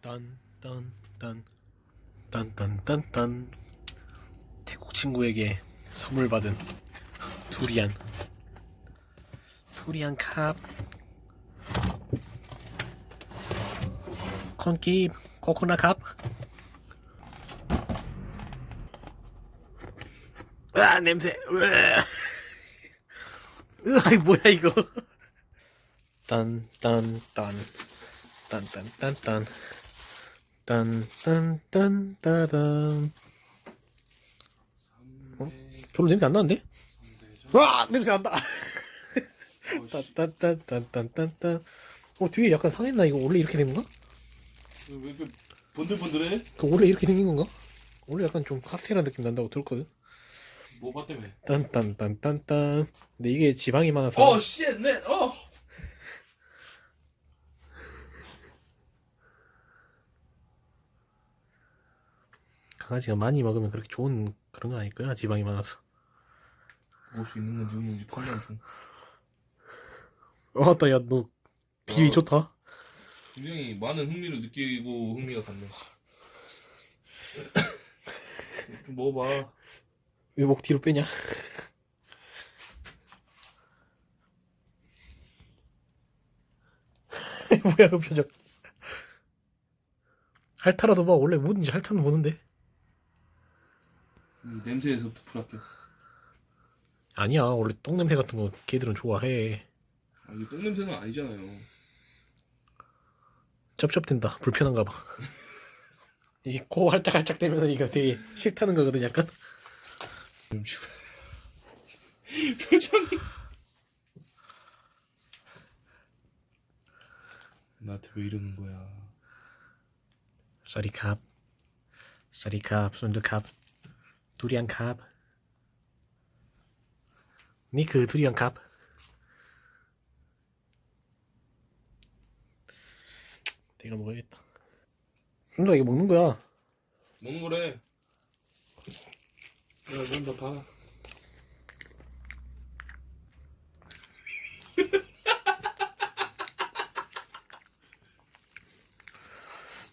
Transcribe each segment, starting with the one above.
딴딴딴 딴딴딴딴. 태국 친구에게 선물 받은 두리안. 두리안 캅. 콘킵 코코넛 캅. 으아 냄새. 으아. 으아 뭐야 이거? 딴딴딴. 딴딴딴딴 딴딴딴따단 어? 별로 냄새 안 나는데? 와 냄새 난다 딴딴딴딴딴딴 어 뒤에 약간 상했나 이거 원래 이렇게 된 건가? 왜 이렇게 번들번들해? 그 원래 이렇게 생긴 건가? 원래 약간 좀 카스테라 느낌 난다고 들었거든 뭐가 때문에? 딴딴딴딴딴 근데 이게 지방이 많아서 어, 쉣, 네, 어. 강아지가 많이 먹으면 그렇게 좋은 그런 건 아닐 거야 지방이 많아서 먹을 수 있는 건지 없는지 판단 중. 어따 야너 비위 어. 좋다 굉장히 많은 흥미를 느끼고 흥미가 갔네. 좀 먹어봐. 왜 목 뒤로 빼냐? 뭐야 그 표정 핥아라도 봐 원래 뭐든지 핥아는 보는데 음, 냄새에서부터 불합격. 아니야 원래 똥 냄새 같은 거 걔들은 좋아해 아, 이게 똥 냄새는 아니잖아요. 쩝쩝된다 불편한가 봐 이게 코 할짝할짝 되면 이거 되게 싫다는 거거든 약간 표정이. 나한테 왜 이러는 거야? 쏘리캅 쏘리캅 손드캅 두리안캅. 니그 두리안캅. 내가 먹어야겠다. 순자 이거 먹는 거야. 먹는 거래. 내가 먼저 봐.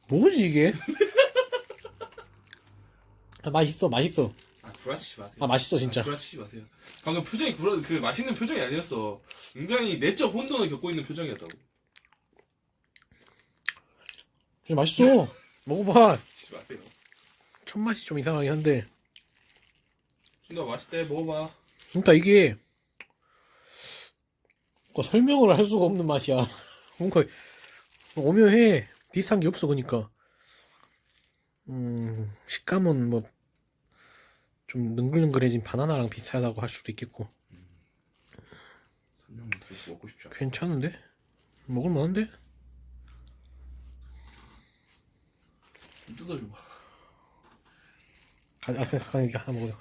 뭐지 이게? 아, 맛있어 맛있어 아, 구라치지 마세요. 아 맛있어 진짜 아, 구라치지 마세요. 방금 표정이 구라, 그 맛있는 표정이 아니었어. 굉장히 내적 혼돈을 겪고 있는 표정이었다고. 진짜 맛있어 먹어봐 치지 마세요. 첫 맛이 좀 이상하긴 한데 순다 맛있대 먹어봐. 그러니까 이게 뭔가 설명을 할 수가 없는 맛이야. 뭔가 오묘해. 비슷한 게 없어 그러니까. 음 식감은 뭐 좀 능글능글해진 바나나랑 비슷하다고 할 수도 있겠고 설명을 먹고 싶지 않아. 괜찮은데 먹을만한데 뜯어줘봐. 가, 아, 가, 가, 가, 하나 먹어.